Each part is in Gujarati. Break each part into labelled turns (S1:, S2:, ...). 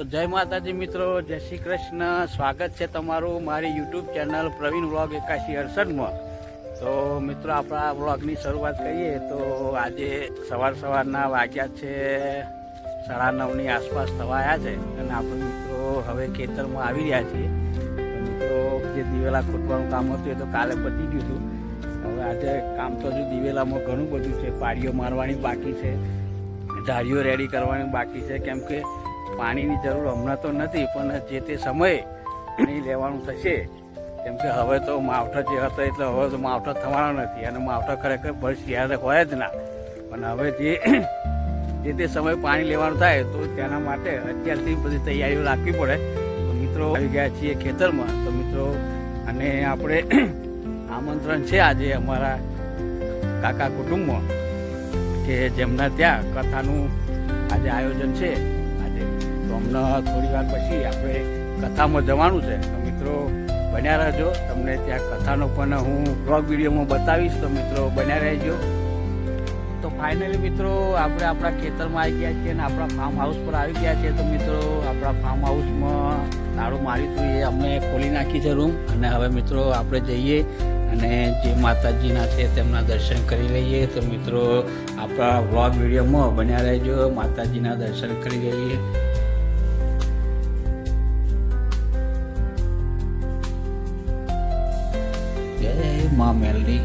S1: તો જય માતાજી મિત્રો, જય શ્રી કૃષ્ણ. સ્વાગત છે તમારું મારી યુટ્યુબ ચેનલ પ્રવીણ વ્લોગ એકાશી અડસઠમાં. તો મિત્રો, આપણા વ્લોગની શરૂઆત કરીએ તો આજે સવાર સવારના વાગ્યા છે, સાડા નવની આસપાસ થવાયા છે. અને આપણે મિત્રો હવે ખેતરમાં આવી રહ્યા છીએ. મિત્રો, જે દિવેલા ખોટવાનું કામ હતું એ તો કાલે પતી ગયું હતું. હવે આજે કામ તો હજુ દિવેલામાં ઘણું બધું છે. પાડીઓ મારવાની બાકી છે. ધારીઓ રેડી કરવાની બાકી છે. કેમ કે પાણીની જરૂર હમણાં તો નથી, પણ જે તે સમયે પાણી લેવાનું થશે, કેમ કે હવે તો માવઠા જે હતો એટલે હવે તો માવઠા થવાના નથી, અને માવઠા ખરેખર ભર શિયાળે હોય જ ના. પણ હવે જે જે તે સમયે પાણી લેવાનું થાય, તો તેના માટે અત્યારથી બધી તૈયારીઓ રાખવી પડે. તો મિત્રો આવી ગયા છીએ ખેતરમાં, તો મિત્રો, અને આપણે આમંત્રણ છે આજે અમારા કાકા કુટુંબમાં, કે જેમના ત્યાં કથાનું આજે આયોજન છે. તો હમણાં થોડી વાર પછી આપણે કથામાં જવાનું છે. તો મિત્રો, બન્યા રહેજો. તમને ત્યાં કથાનો પણ હું બ્લોગ વિડીયોમાં બતાવીશ. તો મિત્રો, બન્યા રહેજો. તો ફાઇનલી મિત્રો, આપણે આપણા ખેતરમાં આવી ગયા છીએ અને આપણા ફાર્મ હાઉસ પર આવી ગયા છીએ. તો મિત્રો, આપણા ફાર્મ હાઉસમાં તાળું માર્યું હતું એ અમે ખોલી નાખી છે રૂમ અને હવે મિત્રો, આપણે જઈએ અને જે માતાજીના છે તેમના દર્શન કરી લઈએ. તો મિત્રો, આપણા વ્લોગ વિડીયોમાં બન્યા રહેજો. માતાજીના દર્શન કરી લઈએ. જય મા મેલની.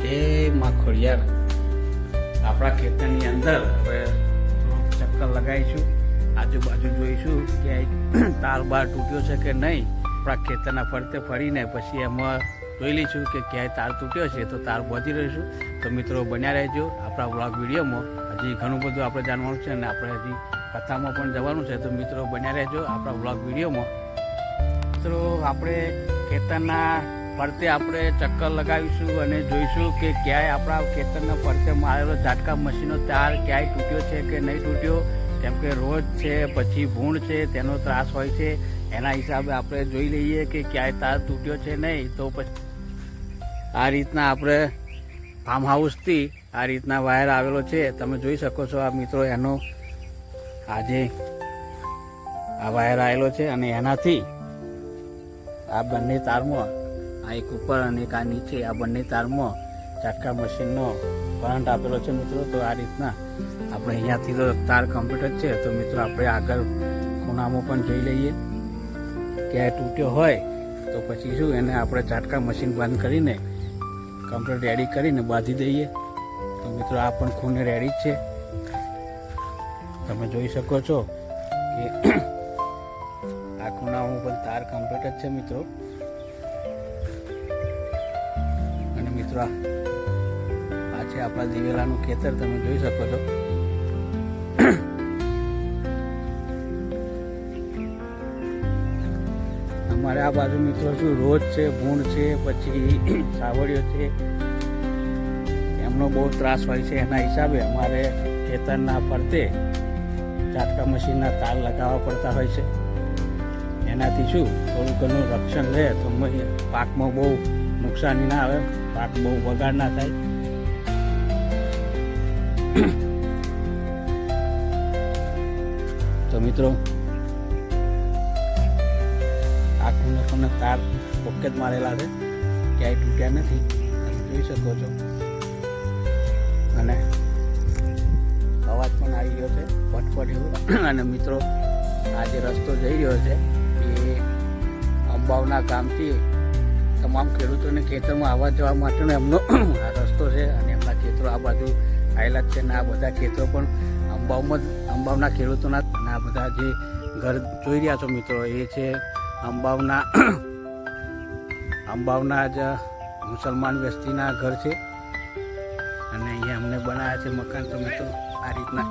S1: જય મા ખોડિયાર. આપણા ખેતરની અંદર હવે થોડુંક ચક્કર લગાવીશું. આજુબાજુ જોઈશું કે તાર બાર તૂટ્યો છે કે નહીં. આપણા ખેતરના ફરતે ફરીને પછી એમાં જોઈ લઈશું કે ક્યાંય તાર તૂટ્યો છે તો તાર પહોંચી રહીશું. તો મિત્રો બન્યા રહેજો આપણા વ્લોગ વિડીયોમાં. હજી ઘણું બધું આપણે જાણવાનું છે અને આપણે હજી કથામાં પણ જવાનું છે. તો મિત્રો બન્યા રહેજો આપણા બ્લોગ વિડીયોમાં. મિત્રો, આપણે ખેતરના ફરતે આપણે ચક્કર લગાવીશું અને જોઈશું કે ક્યાંય આપણા ખેતરના ફરતે મારેલો ઝાટકા મશીનો તાર ક્યાંય તૂટ્યો છે કે નહીં તૂટ્યો? કેમ કે રોજ છે, પછી ભૂણ છે, તેનો ત્રાસ હોય છે. એના હિસાબે આપણે જોઈ લઈએ કે ક્યાંય તાર તૂટ્યો છે નહીં. તો પછી આ રીતના આપણે ફાર્મ હાઉસથી આ રીતના વાયર આવેલો છે. તમે જોઈ શકો છો આ મિત્રો, એનો આજે આ વાયર આવેલો છે અને એનાથી આ બંને તારમાં આ એક ઉપર અને એક આ નીચે, આ બંને તારમાં ઝાટકા મશીનનો કરંટ આપેલો છે મિત્રો. તો આ રીતના આપણે અહીંયાથી તો તાર કમ્પ્લીટ જ છે. તો મિત્રો આપણે આગળ ખૂણામાં પણ જોઈ લઈએ. ક્યાંય તૂટ્યો હોય તો પછી શું, એને આપણે ઝાટકા મશીન બંધ કરીને કમ્પ્લીટ રેડી કરીને બાંધી દઈએ. તો મિત્રો આ પણ ખૂને રેડી છે. તમે જોઈ શકો છો કે આ ખૂણામાં પણ તાર કમ્પ્લીટ છે મિત્રો. મિત્રો, આ છે આપણા દિવેલાનું ખેતર, તમે જોઈ શકો છો. અમારે આ બાજુ મિત્રો શું, રોજ છે ભૂણ છે, પછી સાવડીઓ છે. એમનો બહુ ત્રાસ હોય છે, એના હિસાબે અમારે ખેતરના ફરતે ચાટકા મશીનના તાર લગાવવા પડતા હોય છે. એનાથી શું, થોડું ઘણું રક્ષણ રહે, તો પાકમાં બહુ નુકસાની ના આવે. પાક બહુ બગાડ ના થાય. તો મિત્રો આખું તમને તાર ઓકે જ મારેલા છે. ક્યાંય તૂટ્યા નથી. તમે જોઈ શકો છો. અને અવાજ પણ આવી ગયો છે ફટફટ અને મિત્રો આ જે રસ્તો જઈ રહ્યો છે એ અંબાવના ગામથી તમામ ખેડૂતોને ખેતરમાં આવવા જવા માટેનો એમનો આ રસ્તો છે અને એમના ખેતરો આ બાજુ આવેલા જ છે અને આ બધા ખેતરો પણ અંબાવમાં અંબાવના ખેડૂતોના અને આ બધા જે ઘર જોઈ રહ્યા છો મિત્રો, એ છે અંબાવના અંબાવના જ મુસલમાન વસ્તીના ઘર છે. અને અહીંયા અમને બનાવ્યા છે મકાન. તો મિત્રો, આ રીતના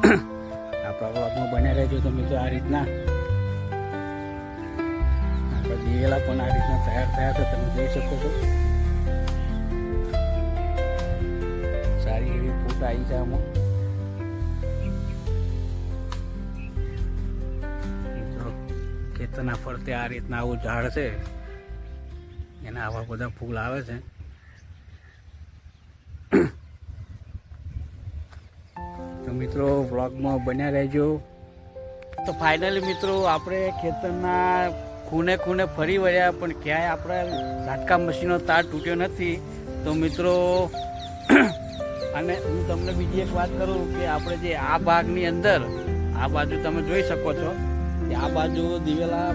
S1: આપણા વ્લોગમાં બન્યા રહેજો. તો મિત્રો, આ રીતના આપણા પણ આ રીતના તૈયાર થયા છે, તમે જોઈ શકો છો. સારી એવી ફૂટ આવી છે આમાં. ખેતરના ફરતે આ રીતના આવું ઝાડ છે. એના આવા બધા ફૂલ આવે છે. તો મિત્રો વ્લોગમાં બન્યા રહેજો. તો ફાઇનલી મિત્રો, આપણે ખેતરના ખૂને ખૂને ફરી વળ્યા, પણ ક્યાંય આપણા ઝાટકા મશીનનો તાર તૂટ્યો નથી. તો મિત્રો, અને હું તમને બીજી એક વાત કરું કે આપણે જે આ ભાગની અંદર, આ બાજુ તમે જોઈ શકો છો કે આ બાજુ દિવેલા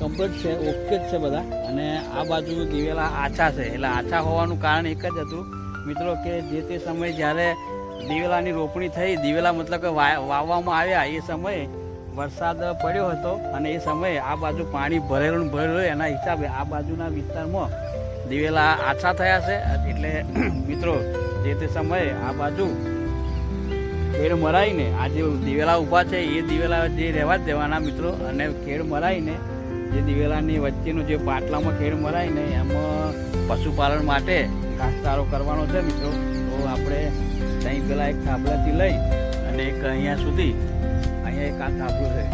S1: કમ્પ્લીટ છે, ઓકે જ છે બધા. અને આ બાજુ દિવેલા આછા છે. એટલે આછા હોવાનું કારણ એક જ હતું. મિત્રો, કે જે તે સમયે જ્યારે દિવેલાની રોપણી થઈ, દિવેલા મતલબ કે વાવવામાં આવ્યા એ સમયે વરસાદ પડ્યો હતો અને એ સમયે આ બાજુ પાણી ભરેલું ભરેલું એના હિસાબે આ બાજુના વિસ્તારમાં દિવેલા આછા થયા છે. એટલે મિત્રો, જે તે સમયે આ બાજુ ખેડ મરાઈને આ જે દિવેલા ઊભા છે, એ દિવેલા જે રહેવા જ દેવાના મિત્રો. અને ખેડ મરાઈને જે દિવેલાની વચ્ચેનું જે પાટલામાં ખેડ મરાઈને એમાં પશુપાલન માટે ઘાસચારો કરવાનો છે મિત્રો. તો આપણે ત્યાં પેલા એક થાંભલાથી લઈ અને એક અહીંયા સુધી અહીંયા એક આ થાંભલું છે.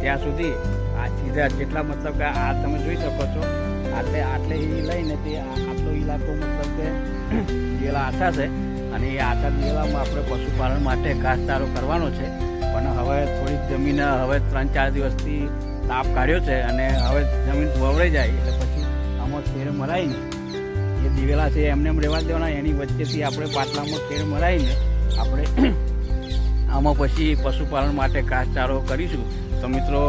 S1: ત્યાં સુધી આ સીધા જેટલા મતલબ કે આ તમે જોઈ શકો છો, આટલે આટલે એ લઈને તે આટલો ઇલાકો મતલબ કે દિવેલા આશા છે. અને એ આશા જેલામાં આપણે પશુપાલન માટે ઘાસચારો કરવાનો છે. પણ હવે થોડીક જમીન, હવે ત્રણ ચાર દિવસથી તાપ કાઢ્યો છે અને હવે જમીન વવરાઈ જાય એટલે પછી આમાં ખેર મરાઈને જે દિવેલા છે એમને એમ રહેવા દેવાના, એની વચ્ચેથી આપણે પાટલામાં ખેર મરાઈને આપણે આમાં પછી પશુપાલન માટે ઘાસચારો કરીશું. તો મિત્રો,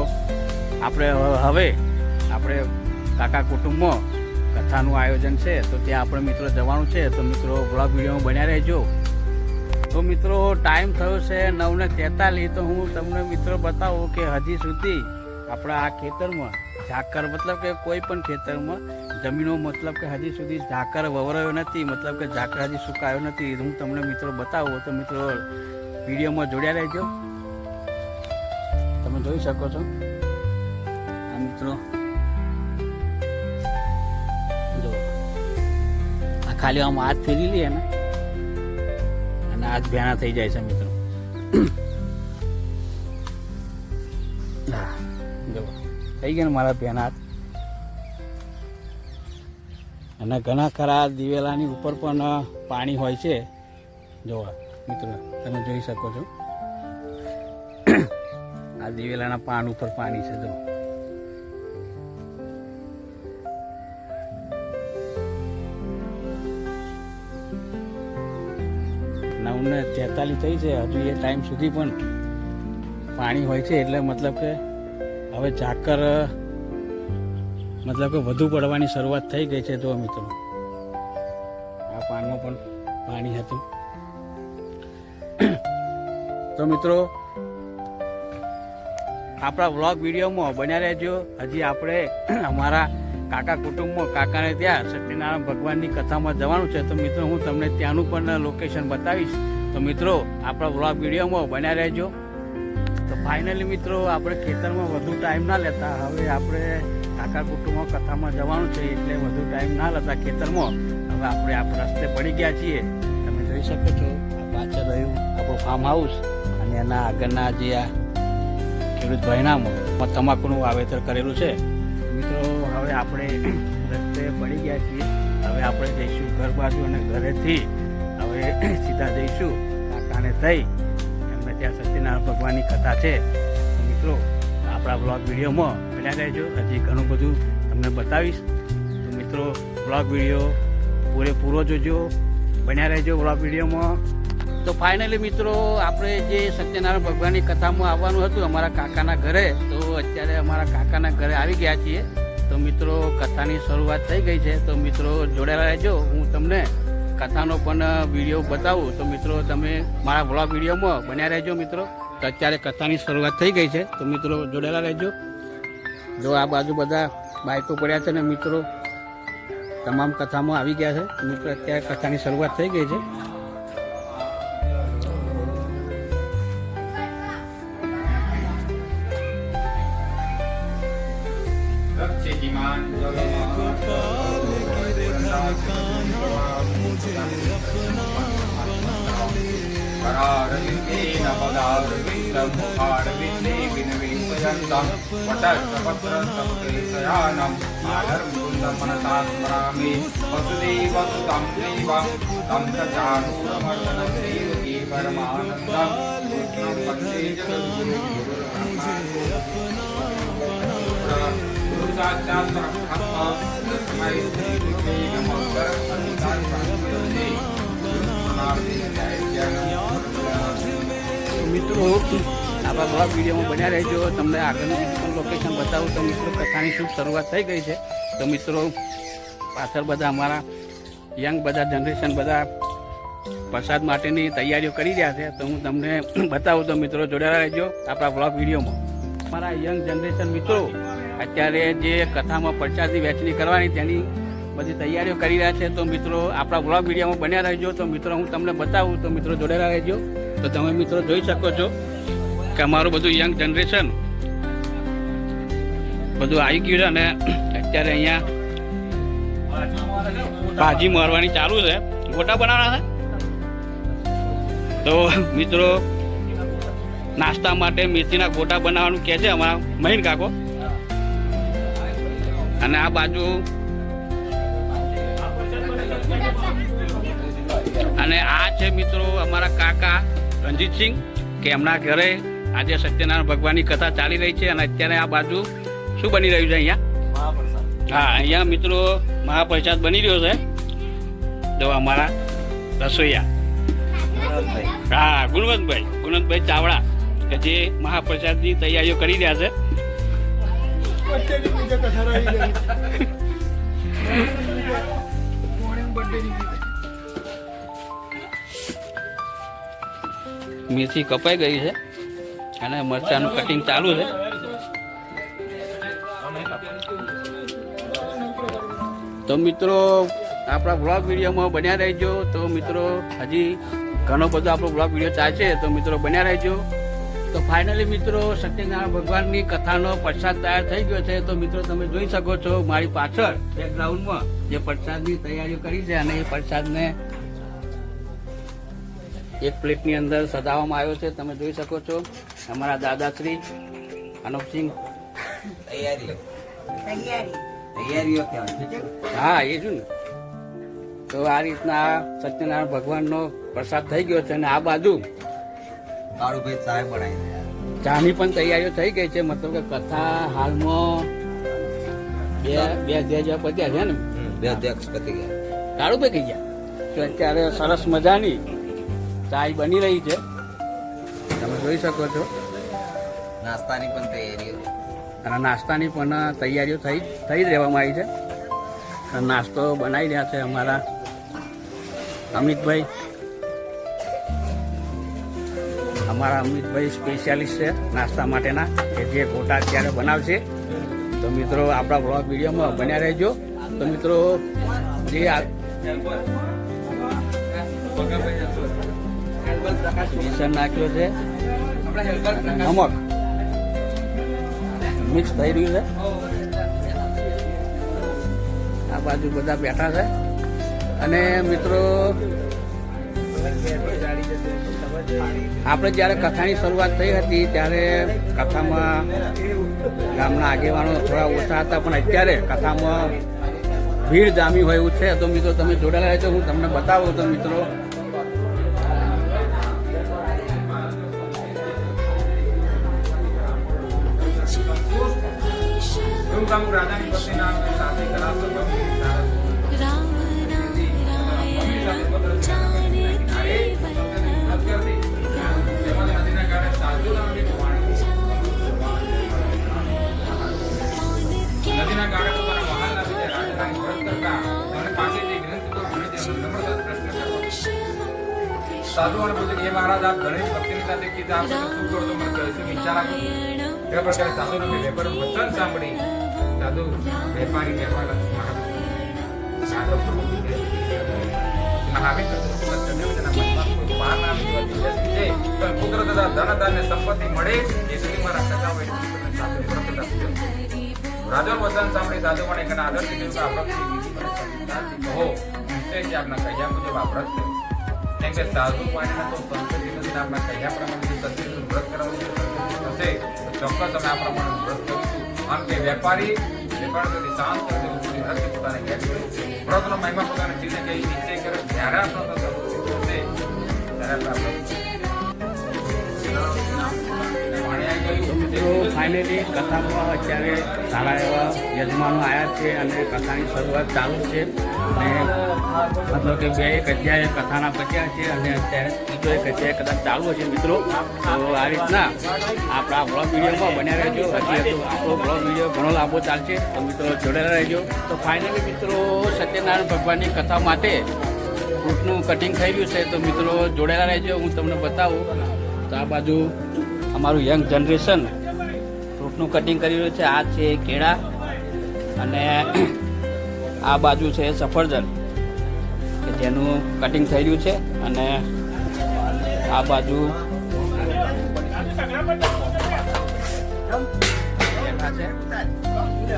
S1: આપણે હવે આપણે કાકા કુટુંબમાં કથાનું આયોજન છે, તો ત્યાં આપણે મિત્રો જવાનું છે. તો મિત્રો વ્લોગ વિડીયોમાં બન્યા રહેજો. તો મિત્રો ટાઈમ થયો છે નવ ને તેતાલીસ. તો હું તમને મિત્રો બતાવું કે હજી સુધી આપણા આ ખેતરમાં ઝાકર, મતલબ કે કોઈ પણ ખેતરમાં જમીનો, મતલબ કે હજી સુધી ઝાકર વવરાયો નથી. મતલબ કે ઝાકર હજી સુકાયો નથી. હું તમને મિત્રો બતાવું. તો મિત્રો વિડીયોમાં જોડ્યા રહેજો. તમે જોઈ શકો છો. આ મિત્રો, જો, આ ખાલી આમ હાથ ફેરી લઈએ ને, અને હાથ ભેણા થઈ જાય છે મિત્રો. જો, થઈ ગયા ને મારા ભેણા હાથ. અને ઘણા ખરા દિવેલાની ઉપર પણ પાણી હોય છે. જોવા. મિત્રો, તમે જોઈ શકો છો. આ દિવેલાના પાન ઉપર પાણી છે, જો. નવને તેતાલીસ થઈ છે, હજુ એ ટાઈમ સુધી પણ પાણી હોય છે, એટલે મતલબ કે હવે ઝાકર, મતલબ કે વધુ પડવાની શરૂઆત થઈ ગઈ છે, જો મિત્રો. આ પાનમાં પણ પાણી હતું. તો મિત્રો, આપણા વ્લોગ વિડીયોમાં બન્યા રહેજો. હજી આપણે અમારા કાકા કુટુંબમાં કાકાને ત્યાં સત્યનારાયણ ભગવાનની કથામાં જવાનું છે. તો મિત્રો, હું તમને ત્યાંનું પણ લોકેશન બતાવીશ. તો મિત્રો, આપણા વ્લોગ વિડીયોમાં બન્યા રહેજો. તો ફાઇનલી મિત્રો, આપણે ખેતરમાં વધુ ટાઈમ ના લેતા. હવે આપણે કાકા કુટુંબમાં કથામાં જવાનું છે, એટલે વધુ ટાઈમ ના લેતા ખેતરમાં. હવે આપણે આ રસ્તે પડી ગયા છીએ. તમે જોઈ શકો છો, આ પાછળ રહ્યું આપણું ફાર્મ હાઉસ અને એના આગળના જે આ ખેડૂત ભાઈનામાં તમાકુનું વાવેતર કરેલું છે. મિત્રો, હવે આપણે રસ્તે પડી ગયા છીએ. હવે આપણે જઈશું ઘર બાજુ અને ઘરેથી હવે સીધા જઈશું કાકાને થઈ. એમને ત્યાં સત્યનારાયણ ભગવાનની કથા છે. મિત્રો, આપણા બ્લોગ વિડીયોમાં બન્યા રહેજો. હજી ઘણું બધું તમને બતાવીશ. તો મિત્રો બ્લોગ વીડિયો પૂરેપૂરો જોજો. બન્યા રહેજો બ્લોગ વિડીયોમાં. તો ફાઇનલી મિત્રો, આપણે જે સત્યનારાયણ ભગવાનની કથામાં આવવાનું હતું અમારા કાકાના ઘરે, તો અત્યારે અમારા કાકાના ઘરે આવી ગયા છીએ. તો મિત્રો, કથાની શરૂઆત થઈ ગઈ છે. તો મિત્રો જોડેલા રહેજો. હું તમને કથાનો પણ વીડિયો બતાવું. તો મિત્રો, તમે મારા વ્લોગ વિડીયોમાં બન્યા રહેજો મિત્રો. તો અત્યારે કથાની શરૂઆત થઈ ગઈ છે. તો મિત્રો જોડેલા રહેજો. જો આ બાજુ બધા બાઇકો પડ્યા છે ને મિત્રો, તમામ કથામાં આવી ગયા છે. મિત્રો, અત્યારે કથાની શરૂઆત થઈ ગઈ છે.
S2: आडविन्ने विनविन्तयन्तं वटस्तपत्रस्तपत्रयानम् आधर्मुन्दमनसा स्मरामि वसुदेव सुतं देवं तं च चाणूरमर्दनं देवकी परमानन्दं कृष्णं वन्दे जगद्गुरुः गुरुसाक्षात् परमात्मा तस्मै श्रीकृते
S1: नमः મિત્રો આપણા નવા વિડીયોમાં બન્યા રહેજો. તમને આગળનું પણ લોકેશન બતાવું તો મિત્રો, કથાની શું શરૂઆત થઈ ગઈ છે. તો મિત્રો, પાછળ બધા અમારા યંગ બધા જનરેશન બધા પ્રસાદ માટેની તૈયારીઓ કરી રહ્યા છે. તો હું તમને બતાવું તો મિત્રો, જોડાયેલા રહેજો આપણા બ્લોગ વિડીયોમાં. અમારા યંગ જનરેશન મિત્રો, અત્યારે જે કથામાં પ્રસાદની વહેંચણી કરવાની તેની બધી તૈયારીઓ કરી રહ્યા છે. તો મિત્રો, આપણા બ્લોગ વિડીયોમાં બન્યા રહેજો. તો મિત્રો, હું તમને બતાવું તો મિત્રો જોડેલા રહેજો. તો તમે મિત્રો જોઈ શકો છો કે અમારું બધું યંગ જનરેશન બધું આવી ગયું છે અને અત્યારે અહીંયા ભાજી મારવાની ચાલુ છે. ગોટા બનાવવાના છે? તો મિત્રો નાસ્તા માટે મેથીના ગોટા બનાવવાનું કહે છે અમારા મહીન કાકો. અને આ બાજુ અને આ છે મિત્રો અમારા કાકા. રણજીતસિંહ કે એમના ઘરે આજે સત્યનારાયણ ભગવાનની કથા ચાલી રહી છે અને અત્યારે આ બાજુ શું બની રહ્યું છે અહીંયા? હા અહીંયા મિત્રો મહાપ્રસાદ બની રહ્યો છે. જો અમારા રસોઈયા. હા ગુણવંતભાઈ ગુણવંતભાઈ ચાવડા કે જે મહાપ્રસાદની તૈયારીઓ કરી રહ્યા છે. મેથી કપાઈ ગઈ છે અને મરચાનું કટિંગ ચાલુ છે. તો મિત્રો, આપણા બ્લોગ વિડીયોમાં બન્યા રહેજો. તો મિત્રો, હજી ઘણો બધો આપણો બ્લોગ વીડિયો ચાલશે. તો મિત્રો, બન્યા રહેજો. તો ફાઇનલી મિત્રો, સત્યનારાયણ ભગવાનની કથાનો પ્રસાદ તૈયાર થઈ ગયો છે. તો મિત્રો, તમે જોઈ શકો છો મારી પાછળ બેકગ્રાઉન્ડમાં જે પ્રસાદની તૈયારીઓ કરી છે અને એ પ્રસાદને એક પ્લેટની અંદર સજાવવામાં આવ્યો છે તમે જોઈ શકો છો. અમારા દાદાશ્રી અનુપસિંહ.
S3: તૈયારી તૈયારીઓ
S1: હા એ જો ને. તો આ રીતના સત્યનારાયણ ભગવાનનો પ્રસાદ થઈ ગયો છે અને આ બાજુ
S3: કાળુભાઈ ચાય બનાવી
S1: ચાની પણ તૈયારીઓ થઈ ગઈ છે. મતલબ કે કથા હાલમાં બે બે અધ્યાય જે પત્યા છે ને?
S3: બે અધ્યક્ષ પતી ગયા.
S1: કાળું પે કહી ગયા. તો અત્યારે સરસ મજાની ચાય બની રહી છે. તમે જોઈ શકો છો.
S3: નાસ્તાની પણ તૈયારીઓ.
S1: અને નાસ્તાની પણ તૈયારીઓ થઈ થઈ જ રહેવામાં આવી છે. અને નાસ્તો બનાવી રહ્યા છે અમારા અમિતભાઈ. અમારા અમિતભાઈ સ્પેશિયાલિસ્ટ છે નાસ્તા માટેના કે જે ગોટા અત્યારે બનાવશે. તો મિત્રો આપણા બ્લોગ વિડીયોમાં બન્યા રહેજો. તો મિત્રો જે આ બેસન નાખ્યો છે. નમક. મિક્સ થઈ રહ્યું છે. આ બાજુ બધા બેઠા છે. અને મિત્રો આપણે જ્યારે કથાની શરૂઆત થઈ હતી ત્યારે કથામાં ગામના આગેવાનો થોડા ઓછા હતા પણ અત્યારે કથામાં ભીડ જામી હોય એવું છે. તો મિત્રો તમે જોડાયેલા છો હું તમને બતાવું તો મિત્રો
S2: એવું કામ રાજાની પત્નીના સાથે કરાવતો ગમે
S4: રામ નારાયણ જાનકી
S2: નદીના કાંઠે પોતાના વહાલના લીધે રાજધાની વ્રત કરતા અને પાસેથી ગ્રંથો ભણે તેનો જબરદસ્ત પ્રશ્ન કર્યો. સાધુઓને પૂછ્યું કે, "હે મહારાજ આપ ગણેશ ભક્તિની સાથે કીધા આપણે શું કરો તો મને કહેશો વિચાર આપો તે પ્રકારે સાધુને મેં વેપારનું વચન સાંભળી સાધુ વેપારી કહેવા લાગ્યા. સાધુ પ્રભુ કીધે, મહાવીર પ્રભુ સત્યદેવ તેના મનમાં કોઈ પાર ના આવી જવાથી બેસી જાય, તો પુત્ર તથા ધન ધાન્ય સંપત્તિ મળે એ સુધી મારા કથા હોય પુત્રને સાથે વ્રત રાખજો. રાજા વચન સાંભળી સાધુ પણ એકના આદરથી કહ્યું કે આ વ્રતની વિધિ મને સંતાનથી કહો નિશ્ચયથી આપના કહ્યા મુજબ આ વ્રત કરો. કેમ કે સાધુ પાણીના તો સંતતિ નથી ને આપના કહ્યા પ્રમાણે જો સત્યનું વ્રત કરવાનું છે, થશે તો ચોક્કસ અમે આ પ્રમાણે કરીશું કે વેપારી વેપારીથી શાંત કરી હરથી પોતાને ઘેર. વ્રતનો મહિમા પોતાને જીને કહી નીચે કરે, જ્યારે આપણો થશે, ત્યારે આપણે
S1: ફાઇનલી કથામાં અત્યારે સારા એવા યજમાનો આવ્યા છે અને કથાની શરૂઆત ચાલુ છે અને મતલબ કે બે એક અધ્યાય કથાના બચ્યા છે અને અત્યારે બીજો એક અધ્યાય કદાચ ચાલુ છે મિત્રો. તો આ રીતના આપણા બ્લોગ વિડીયોમાં બન્યા રહેજો. હજી આપણો બ્લોગ વીડિયો ઘણો લાંબો ચાલશે. તો મિત્રો જોડેલા રહેજો. તો ફાઇનલી મિત્રો સત્યનારાયણ ભગવાનની કથા માટે ફ્રૂટનું કટિંગ થઈ રહ્યું છે. તો મિત્રો જોડેલા રહેજો. હું તમને બતાવું. તો આ બાજુ અમારું યંગ જનરેશન ફ્રૂટનું કટિંગ કરી રહ્યું છે. આ છે કેળા અને આ બાજુ છે સફરજન. કે જેનું કટિંગ થઈ રહ્યું છે અને આ બાજુ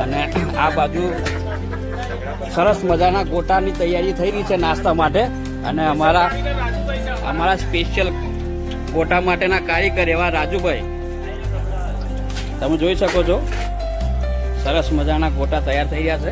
S1: અને આ બાજુ સરસ મજાના ગોટાની તૈયારી થઈ રહી છે નાસ્તા માટે અને અમારા અમારા સ્પેશિયલ ગોટા માટેના કારીગર એવા રાજુભાઈ. તમે જોઈ શકો છો. સરસ મજાના ગોટા તૈયાર થઈ ગયા છે.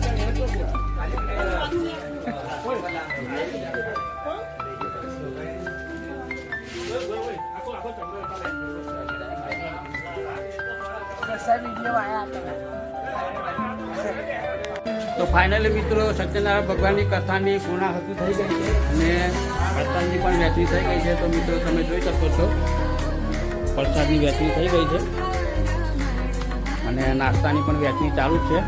S1: તો ફાઇનલી મિત્રો સત્યનારાયણ ભગવાનની કથાની પૂર્ણાહુતિ થઈ ગઈ છે અને પ્રસાદની પણ વહેંચણી થઈ ગઈ છે. તો મિત્રો તમે જોઈ શકો છો પ્રસાદની વહેંચણી થઈ ગઈ છે અને નાસ્તાની પણ વહેંચણી ચાલુ છે.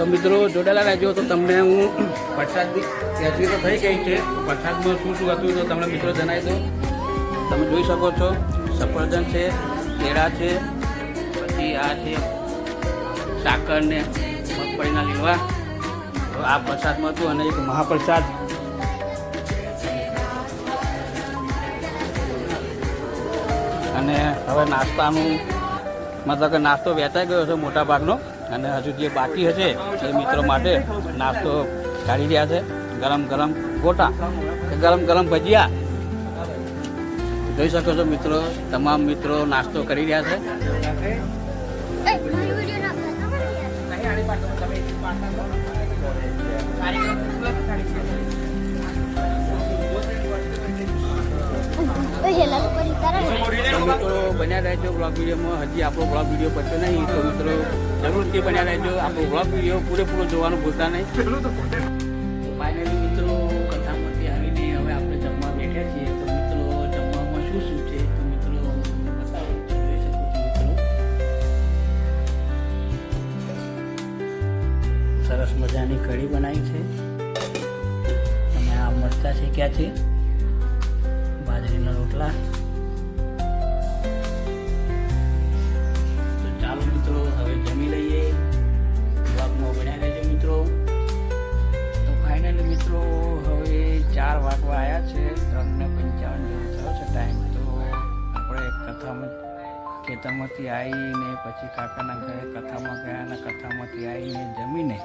S1: તો મિત્રો, જોડાયેલા રહેજો. તો તમને હું પ્રસાદની વહેંચણી તો થઈ ગઈ છે. પ્રસાદમાં શું શું હતું તો તમને મિત્રો જણાવી દો તમે જોઈ શકો છો, સફરજન છે, કેળા છે, પછી આ છે સાકર ને મગફળીના લીલવા તો આ પ્રસાદમાં હતું અને એક મહાપ્રસાદ. અને હવે નાસ્તાનું, મતલબ કે નાસ્તો વેચાઈ ગયો છે મોટા ભાગનો અને હજુ જે બાકી હશે એ મિત્રો માટે નાસ્તો કાઢી રહ્યા છે. ગરમ ગરમ ગોટા ગરમ ગરમ ભજીયા. જોઈ શકો છો મિત્રો, તમામ મિત્રો નાસ્તો કરી રહ્યા છે. મિત્રો, બન્યા રહેજો બ્લોગ વિડીયોમાં. હજી આપણો બ્લોગ વીડિયો પત્યો નહીં, તો મિત્રો જરૂરથી બન્યા રહેજો. આપણો વ્લોગ વીડિયો પૂરેપૂરો જોવાનું ભૂલતા નહીં. ફાઇનલી મિત્રો કથામાંથી આવીને હવે આપણે જમવા બેઠા છીએ. તો મિત્રો જમવામાં શું શું છે? તો મિત્રો છો સરસ મજાની કઢી બનાવી છે. અને આ મરચા ક્યાં છે. ખેતરમાંથી આવીને પછી કાકાના ઘરે કથામાં ગયા અને કથામાંથી આવીને જમીને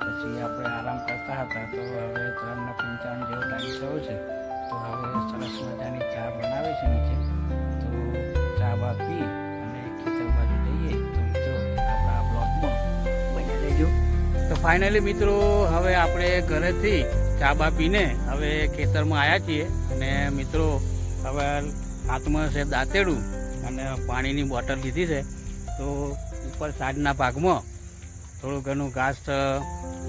S1: પછી આપણે આરામ કરતા હતા. તો હવે ત્રણને પંચાવન જેવો ટાઈમ થયો છે. તો હવે સરસ મજાની ચા બનાવે છે નીચે. તો ચા બા પી અને ખેતર બાજુ જઈએ. તો મિત્રો, આપણા બ્લોગમાં બની રહેજો. તો ફાઇનલી મિત્રો, હવે આપણે ઘરેથી ચા બા પીને હવે ખેતરમાં આવ્યા છીએ. અને મિત્રો, હવે હાથમાં છે દાંતેડું. અને પાણીની બોટલ લીધી છે. તો ઉપર સાંજના ભાગમાં થોડું ઘણું ઘાસ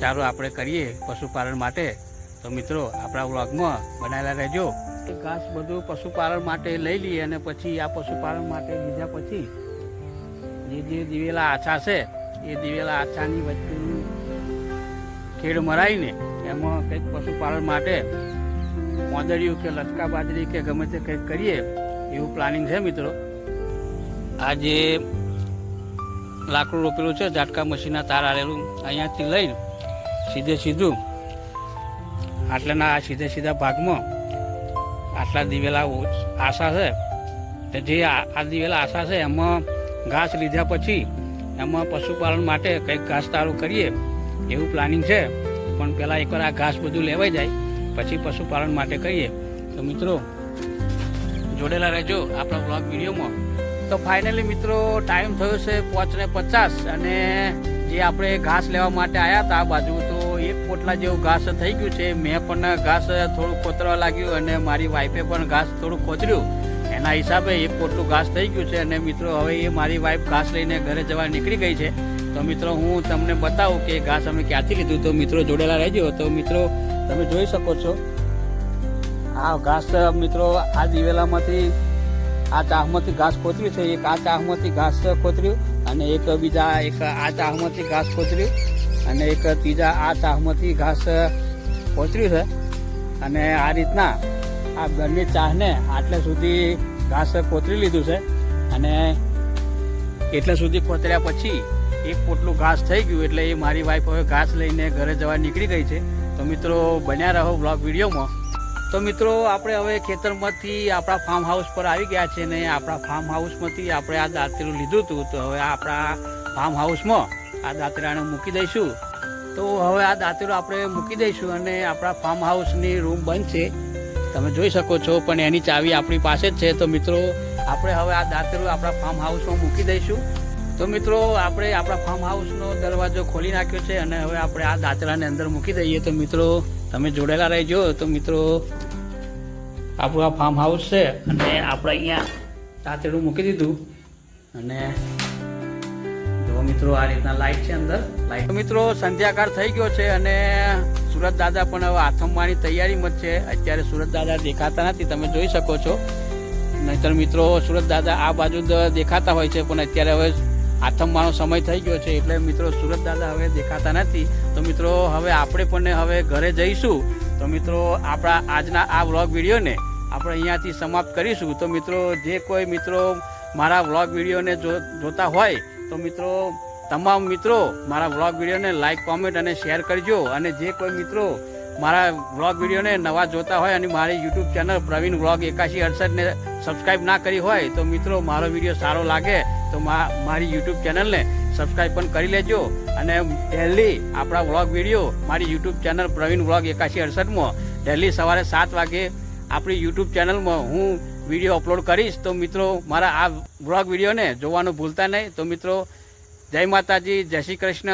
S1: ચારો આપણે કરીએ પશુપાલન માટે. તો મિત્રો, આપણા વ્લોગમાં બનાવેલા રહેજો. ઘાસ બધું પશુપાલન માટે લઈ લઈએ અને પછી આ પશુપાલન માટે લીધા પછી જે જે દિવેલા આછા છે, એ દિવેલા આછાની વચ્ચેનું ખેડ મરાઈને એમાં કંઈક પશુપાલન માટે મોદરિયું કે લચકા બાજરી કે ગમે તે કંઈક કરીએ, એવું પ્લાનિંગ છે મિત્રો. આ જે લાકડું રોપેલું છે, ઝાટકા મશીનના તાર આવેલું અહીંયાથી લઈને સીધે સીધું આટલાના આ સીધે સીધા ભાગમાં આટલા દિવેલા આશા છે. જે આ દિવેલા આશા છે, એમાં ઘાસ લીધા પછી એમાં પશુપાલન માટે કંઈક ઘાસ તારું કરીએ એવું પ્લાનિંગ છે. પણ પહેલાં એકવાર આ ઘાસ બધું લેવાઈ જાય, પછી પશુપાલન માટે કરીએ. તો મિત્રો, જોડેલા રહેજો આપણા બ્લોગ વિડીયોમાં. તો ફાઇનલી મિત્રો ટાઈમ થયો છે પાંચ ને પચાસ અને જે આપણે ઘાસ લેવા માટે આવ્યા હતા, આ બાજુ તો એક પોટલા જેવું ઘાસ થઈ ગયું છે. મેં પણ ઘાસ થોડું ખોતરવા લાગ્યું અને મારી વાઈફે પણ ઘાસ થોડું ખોતર્યું એના હિસાબે એક પોટલું ઘાસ થઈ ગયું છે અને મિત્રો, હવે એ મારી વાઈફ ઘાસ લઈને ઘરે જવા નીકળી ગઈ છે. તો મિત્રો, હું તમને બતાવું કે ઘાસ અમે ક્યાંથી લીધું. તો મિત્રો જોડેલા રહેજો. તો મિત્રો, તમે જોઈ શકો છો. આ ઘાસ મિત્રો, આ દિવેલામાંથી આ ચાહમાંથી ઘાસ ખોતર્યું છે, એક આ ચાહમાંથી ઘાસ ખોતર્યું અને એક બીજા એક આ ચાહમાંથી ઘાસ ખોતર્યું અને એક ત્રીજા આ ચાહમાંથી ઘાસ ખોતર્યું છે. અને આ રીતના આ ઘરની ચાહને આટલે સુધી ઘાસ ખોતરી લીધું છે અને એટલે સુધી ખોતર્યા પછી એક પોટલું ઘાસ થઈ ગયું એટલે એ મારી વાઈફ હવે ઘાસ લઈને ઘરે જવા નીકળી ગઈ છે. તો મિત્રો બન્યા રહો બ્લોગ વિડીયોમાં. તો મિત્રો, આપણે હવે ખેતરમાંથી આપણા ફાર્મ હાઉસ પર આવી ગયા છે ને આપણા ફાર્મ હાઉસમાંથી આપણે આ દાંતેરું લીધું હતું. તો હવે આપણા ફાર્મ હાઉસમાં આ દાંતરાને મૂકી દઈશું. તો હવે આ દાંતરું આપણે મૂકી દઈશું અને આપણા ફાર્મ હાઉસની રૂમ બંધ છે. તમે જોઈ શકો છો, પણ એની ચાવી આપણી પાસે જ છે. તો મિત્રો, આપણે હવે આ દાંતેરું આપણા ફાર્મ હાઉસમાં મૂકી દઈશું. તો મિત્રો, આપણે આપણા ફાર્મ હાઉસનો દરવાજો ખોલી નાખ્યો છે અને હવે આપણે આ દાંતરાને અંદર મૂકી દઈએ. તો મિત્રો તમે જોડેલા રહેજો. તો મિત્રો, આપણું આ ફાર્મ હાઉસ છે અને આપણે અહીંયા તાતેડું મૂકી દીધું. અને જો મિત્રો, આ રીતના લાઈટ છે અંદર. લાઈટ મિત્રો, સંધ્યાકાળ થઈ ગયો છે અને સુરત દાદા પણ હવે આથમવાની તૈયારીમાં છે. અત્યારે સુરત દાદા દેખાતા નથી, તમે જોઈ શકો છો. નહીતર મિત્રો, સુરત દાદા આ બાજુ દેખાતા હોય છે, પણ અત્યારે હવે આથમવાનો સમય થઈ ગયો છે એટલે મિત્રો સુરત દાદા હવે દેખાતા નથી. તો મિત્રો હવે આપણે પણ હવે ઘરે જઈશું. તો મિત્રો આપણા આજના આ વ્લોગ વિડીયોને આપણે અહીંયાથી સમાપ્ત કરીશું. તો મિત્રો જે કોઈ મિત્રો મારા વ્લોગ વિડીયોને જો જોતા હોય, તો મિત્રો તમામ મિત્રો મારા વ્લોગ વિડીયોને લાઈક કોમેન્ટ અને શેર કરજો. અને જે કોઈ મિત્રો મારા વ્લોગ વિડીયોને નવા જોતા હોય અને મારી યુટ્યુબ ચેનલ પ્રવીણ વ્લોગ એકાશી અડસઠને સબસ્ક્રાઈબ ના કરી હોય તો મિત્રો, મારો વીડિયો સારો લાગે તો મારી યુટ્યુબ ચેનલને સબસ્ક્રાઈબ પણ કરી લેજો. અને ડેલી આપણા વ્લોગ વીડિયો મારી યુટ્યુબ ચેનલ પ્રવીણ વ્લોગ એકાશી અડસઠમાં ડેલી સવારે સાત વાગે આપણી યુટ્યુબ ચેનલમાં હું વીડિયો અપલોડ કરીશ. તો મિત્રો, મારા આ વ્લોગ વિડીયોને જોવાનું ભૂલતા નહીં. તો મિત્રો, જય માતાજી, જય શ્રી કૃષ્ણ.